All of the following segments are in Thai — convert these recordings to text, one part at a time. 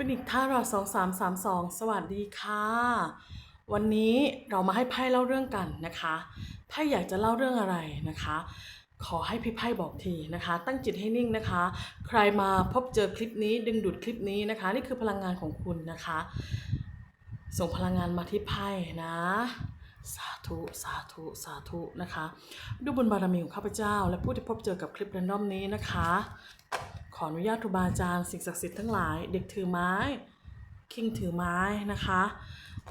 ฟินิกท่ารอสองสามสามสองสวัสดีค่ะ วันนี้เรามาให้ไพ่เล่าเรื่องกันนะคะไพ่อยากจะเล่าเรื่องอะไรนะคะ ขอให้พี่ไพ่บอกทีนะคะ ตั้งจิตให้นิ่งนะคะ ใครมาพบเจอคลิปนี้ดึงดูดคลิปนี้นะคะ นี่คือพลังงานของคุณนะคะ ส่งพลังงานมาที่ไพ่นะสาธุ สาธุ สาธุนะคะ ดูบุญบารมีของข้าพเจ้า และผู้ที่พบเจอกับคลิปแรนดอมนี้นะคะ ขออนุญาตครูบาอาจารย์สิ่งศักดิ์สิทธิ์ทั้งหลาย เด็กถือไม้ คิงถือไม้นะคะ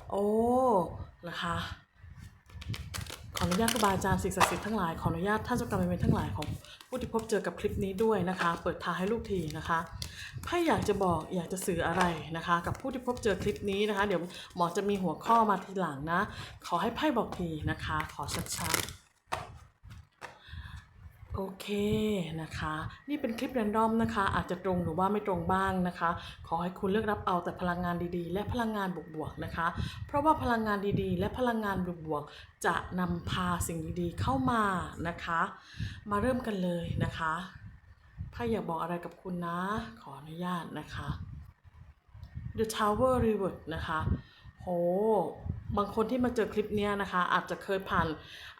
โอ้นะคะขออนุญาตครูบาอาจารย์สิ่งศักดิ์สิทธิ์ทั้งหลายขออนุญาตท่านเจ้ากรรมนายเวรทั้งหลายของผู้ที่พบเจอกับคลิปนี้ด้วยนะคะ เปิดทางให้ลูกทีนะคะไพ่อยากจะบอกอยากจะสื่ออะไรนะคะ กับผู้ที่พบเจอคลิปนี้นะคะ เดี๋ยวหมอจะมีหัวข้อมาทีหลังนะ ขอให้ไพ่บอกทีนะคะ ขอชัดๆ โอเคนะคะ นี่เป็นคลิปแรนดอมนะคะ อาจจะตรงหรือว่าไม่ตรงบ้างนะคะ ขอให้คุณเลือกรับเอาแต่พลังงานดีๆ และพลังงานบวกๆนะคะ เพราะว่าพลังงานดีๆ และพลังงานบวกๆจะนำพาสิ่งดีๆเข้ามานะคะ มาเริ่มกันเลยนะคะ ถ้าอยากบอกอะไรกับคุณนะ ขออนุญาตนะคะ The Tower Reward นะคะ โห บางคนที่มาเจอคลิปนี้นะคะ อาจจะเคยผ่าน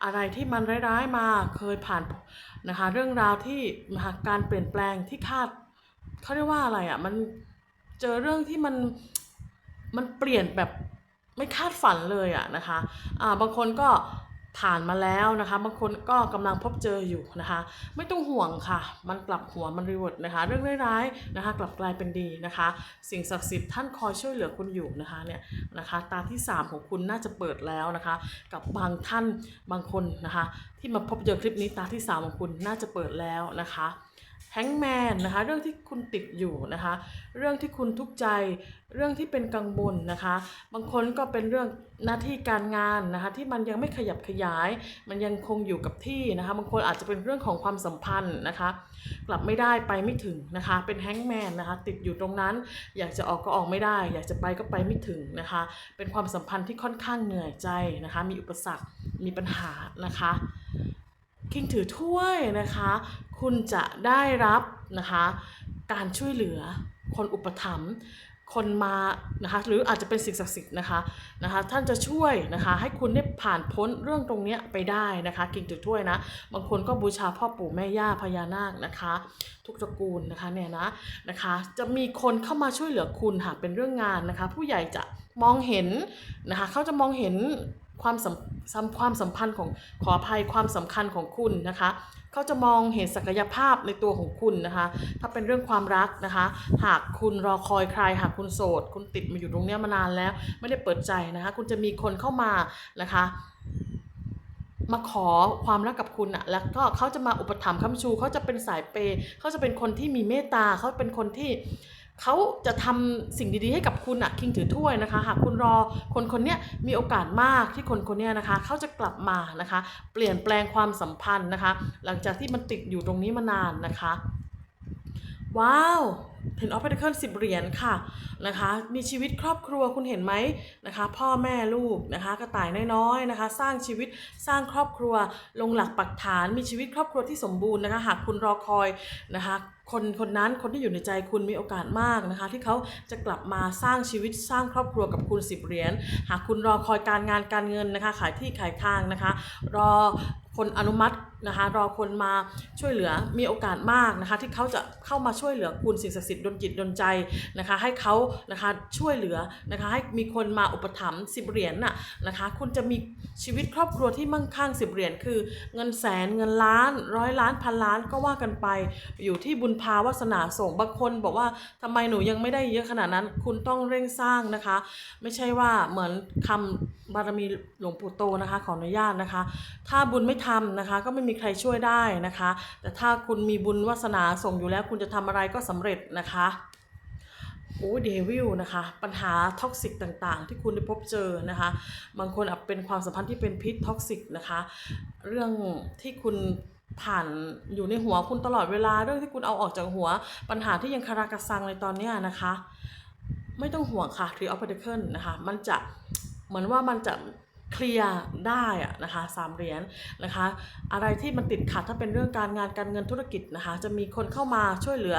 อะไรที่มันร้ายๆมาเคยผ่านนะคะ เรื่องราวที่นะคะการเปลี่ยนแปลงที่คาดเขาเรียกว่าอะไรอะ่ะมันเจอเรื่องที่มันมันเปลี่ยนแบบไม่คาดฝันเลยอะนะคะอ่าบางคนก็ ผ่านมาแล้วนะคะบางคนก็กำลังพบเจออยู่นะคะ ไม่ต้องห่วงค่ะ มันกลับหัวมันรีเวิร์ดนะคะ เรื่องร้ายๆนะคะ กลับกลายเป็นดีนะคะ สิ่งศักดิ์สิทธิ์ท่านคอยช่วยเหลือคุณอยู่นะคะเนี่ยนะคะตาที่ 3 ของคุณน่าจะเปิดแล้วนะคะ กับบางท่านบางคนนะคะ ที่มาพบเจอคลิปนี้ตาที่ 3 ของคุณน่าจะเปิดแล้วนะคะ แฮงแมนนะคะเรื่องที่คุณติดอยู่นะคะเรื่องที่คุณทุกข์ใจ เรื่องที่เป็นกังวลนะคะ บางคนก็เป็นเรื่องหน้าที่การงานนะคะที่มันยังไม่ขยับขยาย มันยังคงอยู่กับที่นะคะบางคนอาจจะเป็นเรื่องของความสัมพันธ์นะคะกลับไม่ได้ไปไม่ถึงนะคะเป็นแฮงแมนนะคะติดอยู่ตรงนั้น อยากจะออกก็ออกไม่ได้ อยากจะไปก็ไปไม่ถึงนะคะเป็นความสัมพันธ์ที่ค่อนข้างเหนื่อยใจนะคะมีอุปสรรคมีปัญหานะคะ คิงถือถ้วยนะคะ คุณจะได้รับนะคะการช่วยเหลือคนอุปถัมภ์คนมานะคะหรืออาจจะเป็นสิ่งศักดิ์สิทธิ์นะคะนะคะท่านจะช่วยนะคะให้คุณได้ผ่านพ้นเรื่องตรงนี้ไปได้นะคะกิ่งถือถ้วยนะ บางคนก็บูชาพ่อปู่แม่ย่าพญานาคนะคะ ทุกตระกูลนะคะเนี่ยนะนะคะจะมีคนเข้ามาช่วยเหลือคุณหากเป็นเรื่องงานนะคะ ผู้ใหญ่จะมองเห็นนะคะเขาจะมองเห็น ความสัมความสัมพันธ์ของขออภัยความสำคัญของคุณนะคะ เขาจะมองเห็นศักยภาพในตัวของคุณนะคะ ถ้าเป็นเรื่องความรักนะคะ หากคุณรอคอยใคร หากคุณโสด คุณติดมาอยู่ตรงนี้มานานแล้ว ไม่ได้เปิดใจนะคะ คุณจะมีคนเข้ามานะคะมาขอความรักกับคุณอะแล้วก็เขาจะมาอุปถัมภ์ค้ำชูเขาจะเป็นสายเปย์เขาจะเป็นคนที่มีเมตตาเขาเป็นคนที่ เขาจะทำสิ่งดีๆให้กับคุณอะคิงถือถ้วยนะคะ หากคุณรอคนคนเนี้ยมีโอกาสมากที่คนคนเนี้ยนะคะเขาจะกลับมานะคะ เปลี่ยนแปลงความสัมพันธ์นะคะ หลังจากที่มันติดอยู่ตรงนี้มานานนะคะ ว้าวเห็นออฟเ t เคิลสิบเหรียญค่ะนะคะมีชีวิตครอบครัวคุณเห็นไหมนะคะพ่อแม่ลูกนะคะกระต่ายน้อยๆนะคะ สร้างชีวิตสร้างครอบครัวลงหลักปักฐานมีชีวิตครอบครัวที่สมบูรณ์นะคะหากคุณรอคอยนะคะคนคนนั้นคนที่อยู่ในใจคุณมีโอกาสมากนะคะ ที่เขาจะกลับมาสร้างชีวิตสร้างครอบครัวกับคุณสิบเหรียญหากคุณรอคอยการงานการเงินนะคะ ขายที่ขายทางนะคะ รอคนอนุมัติ นะคะรอคนมาช่วยเหลือมีโอกาสมากนะคะที่เขาจะเข้ามาช่วยเหลือคุณสิ่งศักดิ์สิทธิ์ดลจิตดลใจนะคะให้เขานะคะช่วยเหลือนะคะให้มีคนมาอุปถัมภ์สิบเหรียญน่ะนะคะคุณจะมีชีวิตครอบครัวที่มั่งคั่งสิบเหรียญคือเงินแสนเงินล้านร้อยล้านพันล้านก็ว่ากันไปอยู่ที่บุญภาวาสนาส่งบางคนบอกว่าทำไมหนูยังไม่ได้เยอะขนาดนั้น คุณต้องเร่งสร้างนะคะ ไม่ใช่ว่าเหมือนคำบารมีหลวงปู่โตนะคะขออนุญาตนะคะ ถ้าบุญไม่ทำนะคะก็ไม่มีใครช่วยได้นะคะ แต่ถ้าคุณมีบุญวาสนาส่งอยู่แล้ว คุณจะทำอะไรก็สำเร็จนะคะโอ้เดวิลนะคะ ปัญหาท็อกซิกต่างๆ ที่คุณได้พบเจอนะคะ บางคนอาจเป็นความสัมพันธ์ที่เป็นพิษท็อกซิกนะคะ เรื่องที่คุณผ่านอยู่ในหัวคุณตลอดเวลา เรื่องที่คุณเอาออกจากหัว ปัญหาที่ยังคาราคาซังในตอนนี้นะคะ ไม่ต้องห่วงค่ะทรีออฟเพเคิลนะคะ มันจะเหมือนว่ามันจะ เคลียร์ได้อะนะคะสามเหรียญนะคะ อะไรที่มันติดขัดถ้าเป็นเรื่องการงานการเงินธุรกิจนะคะ จะมีคนเข้ามาช่วยเหลือ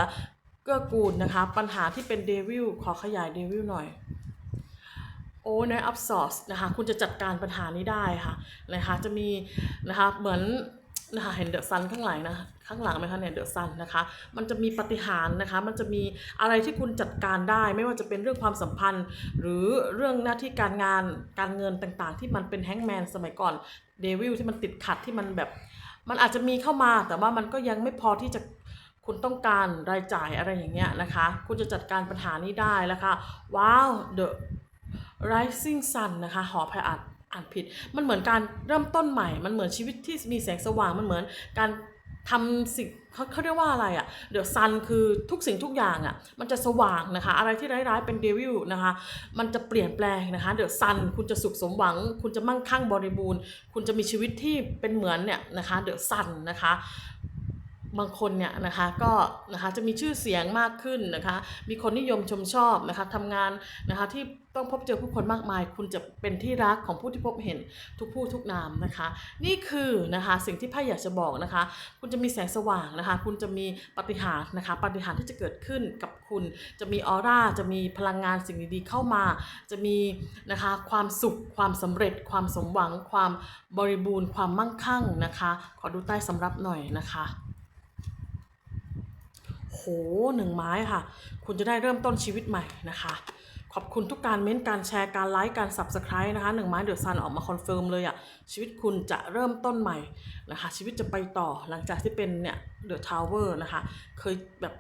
เกื้อกูลนะคะ ปัญหาที่เป็นเดวิลขอขยายเดวิลหน่อยโอ้ในอัพซอร์สนะคะ คุณจะจัดการปัญหานี้ได้ค่ะนะคะจะมีนะคะเหมือน นะคะเห็นเดอะซันข้างหลังนะข้างหลังไหมคะเนี่ยเดอะซันนะคะ มันจะมีปฏิหารนะคะ มันจะมีอะไรที่คุณจัดการได้ ไม่ว่าจะเป็นเรื่องความสัมพันธ์ หรือเรื่องหน้าที่การงานการเงินต่างๆ ที่มันเป็นแฮงแมนสมัยก่อนเดวิลที่มันติดขัดที่มันแบบ มันอาจจะมีเข้ามาแต่ว่ามันก็ยังไม่พอที่จะคุณต้องการรายจ่ายอะไรอย่างเงี้ยนะคะ คุณจะจัดการปัญหานี้ได้แล้วค่ะ ว้าว The Rising Sun นะคะ หอภัยอ่าน อ่านผิด มันเหมือนการเริ่มต้นใหม่ มันเหมือนชีวิตที่มีแสงสว่าง มันเหมือนการทำสิ่งเขาเขาเรียกว่าอะไรอะ่ะเดี๋ยวซันคือทุกสิ่งทุกอย่างอะ่ะมันจะสว่างนะคะ อะไรที่ร้ายๆเป็นเดวิลนะคะมันจะเปลี่ยนแปลงนะคะเดี๋ยวซันคุณจะสุขสมหวัง คุณจะมั่งคั่งบริบูรณ์ คุณจะมีชีวิตที่เป็นเหมือนเนี่ยนะคะเดี๋ยวซันนะคะ บางคนเนี่ยนะคะก็นะคะจะมีชื่อเสียงมากขึ้นนะคะ มีคนนิยมชมชอบนะคะทำงานนะคะที่ต้องพบเจอผู้คนมากมาย คุณจะเป็นที่รักของผู้ที่พบเห็นทุกผู้ทุกนามนะคะ นี่คือนะคะสิ่งที่ไพ่อยากจะบอกนะคะ คุณจะมีแสงสว่างนะคะ คุณจะมีปฏิหารนะคะปฏิหารที่จะเกิดขึ้นกับคุณ จะมีออร่าจะมีพลังงานสิ่งดีๆเข้ามา จะมีนะคะความสุขความสำเร็จ ความสมหวัง ความบริบูรณ์ ความมั่งคั่งนะคะ ขอดูใต้สำรับหน่อยนะคะ โหหนึ่งไม้ค่ะ คุณจะได้เริ่มต้นชีวิตใหม่นะคะ ขอบคุณทุกการเม้นต์การแชร์การไลค์การ subscribe นะคะหนึ่งไม้เดือดซันออกมาคอนเฟิร์มเลยอะชีวิตคุณจะเริ่มต้นใหม่นะคะ ชีวิตจะไปต่อหลังจากที่เป็นเนี่ยเดอะทาวเวอร์นะคะ เคยแบบ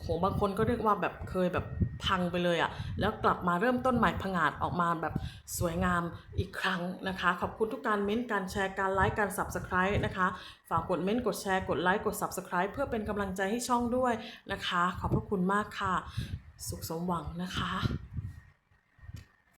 โหบางคนก็เรียกว่าแบบเคยแบบพังไปเลยอะแล้วกลับมาเริ่มต้นใหม่ผงาดออกมาแบบสวยงามอีกครั้งนะคะ ขอบคุณทุกการเม้นต์การแชร์การไลค์การ subscribe นะคะ ฝากกดเม้นต์กดแชร์กดไลค์กด subscribe เพื่อเป็นกำลังใจให้ช่องด้วยนะคะ ขอบพระคุณมากค่ะ สุขสมหวังนะคะ